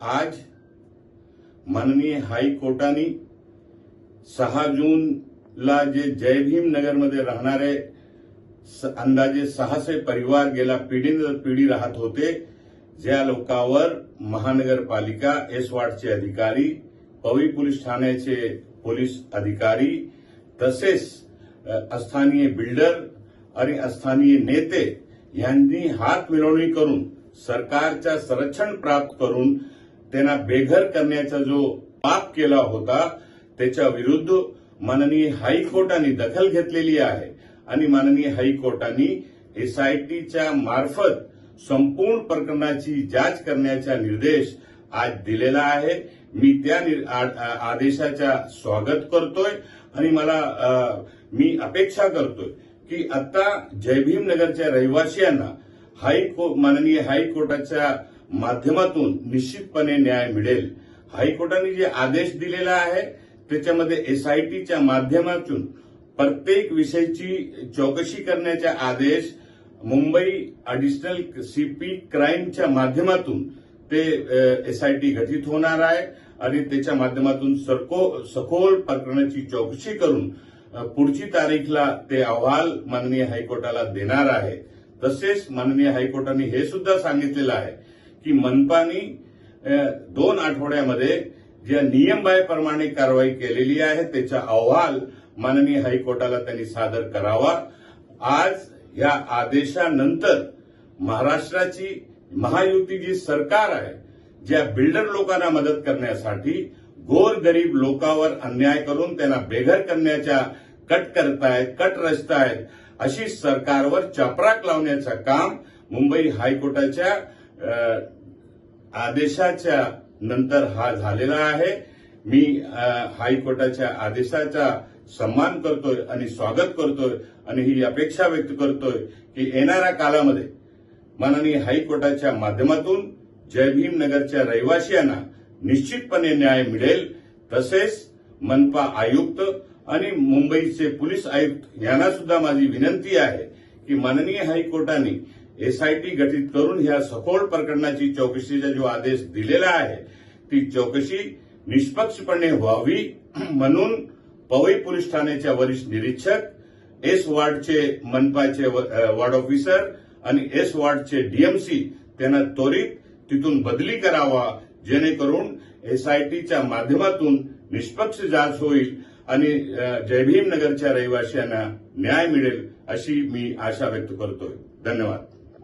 आज माननीय हायकोर्टाने सहा जूनला जे जय भीम नगरमध्ये राहणारे अंदाजे सहाशे परिवार गेल्या पिढीनंतर पिढी राहत होते ज्या लोकांवर महानगरपालिका एस वार्डचे अधिकारी पवई पोलीस ठाण्याचे पोलीस अधिकारी तसेच स्थानीय बिल्डर आणि स्थानीय नेते यांनी हात मिळवणी करून सरकारच्या संरक्षण प्राप्त करून त्यांना बेघर करण्याचा जो पाप केला होता त्याच्या विरुद्ध माननीय हायकोर्टाने दखल घेतलेली आहे. आणि माननीय हायकोर्टाने एसआयटीच्या मार्फत संपूर्ण प्रकरणाची जाच करण्याचा निर्देश आज दिलेला आहे. मी त्या आदेशाचा स्वागत करतोय. आणि मला मी अपेक्षा करतोय की आता जयभीम नगरच्या रहिवासियांना हायको माननीय हायकोर्टाच्या माध्यमातून निश्चितपणे न्याय मिळेल. हायकोर्टाने जे आदेश दिलेला आहे त्याच्यामध्ये एसआयटीच्या माध्यमातून प्रत्येक विषयाची चौकशी करण्याचा आदेश मुंबई अडिशनल सीपी क्राईमच्या माध्यमातून ते एसआयटी गठीत होणार आहे आणि त्याच्या माध्यमातून सरको सखोल प्रकरणाची चौकशी करून पुढची तारीखला ते अहवाल माननीय हायकोर्टाला देणार आहे. तसेच माननीय हायकोर्टाने हे सुद्धा सांगितलेलं आहे की मनपानी दोन आठवड्यामध्ये ज्या नियमबाहेप्रमाणे कारवाई केलेली आहे त्याचा अहवाल माननीय हायकोर्टाला त्यांनी सादर करावा. आज या आदेशानंतर महाराष्ट्राची महायुती जी सरकार आहे ज्या बिल्डर लोकांना मदत करण्यासाठी गोरगरीब लोकांवर अन्याय करून त्यांना बेघर करण्याच्या कट करतायत कट रचतायत अशी सरकारवर चपराक लावण्याचं काम मुंबई हायकोर्टाच्या आदेशाच्या नंतर हा झालेला आहे. मी हायकोर्टाच्या आदेशाचा सन्मान करतोय आणि स्वागत करतोय आणि ही अपेक्षा व्यक्त करतोय की येणाऱ्या काळामध्ये माननीय हायकोर्टाच्या माध्यमातून जय भीम नगरच्या रहिवासियांना निश्चितपणे न्याय मिळेल. तसेच मनपा आयुक्त आणि मुंबईचे पोलीस आयुक्त यांना सुद्धा माझी विनंती आहे की माननीय हायकोर्टाने एसआयटी गठीत करून ह्या सखोल प्रकरणाची चौकशीचा जो आदेश दिलेला आहे ती चौकशी निष्पक्षपणे व्हावी म्हणून पवई पोलीस ठाण्याच्या वरिष्ठ निरीक्षक एस वार्डचे मनपाचे वार्ड ऑफिसर आणि एस वार्डचे डीएमसी त्यांना त्वरित तिथून बदली करावा जेणेकरून एसआयटीच्या माध्यमातून निष्पक्ष जाच होईल आणि अ, जयभीम नगरच्या रहिवासियांना न्याय मिळेल अशी मी आशा व्यक्त करतोय. धन्यवाद.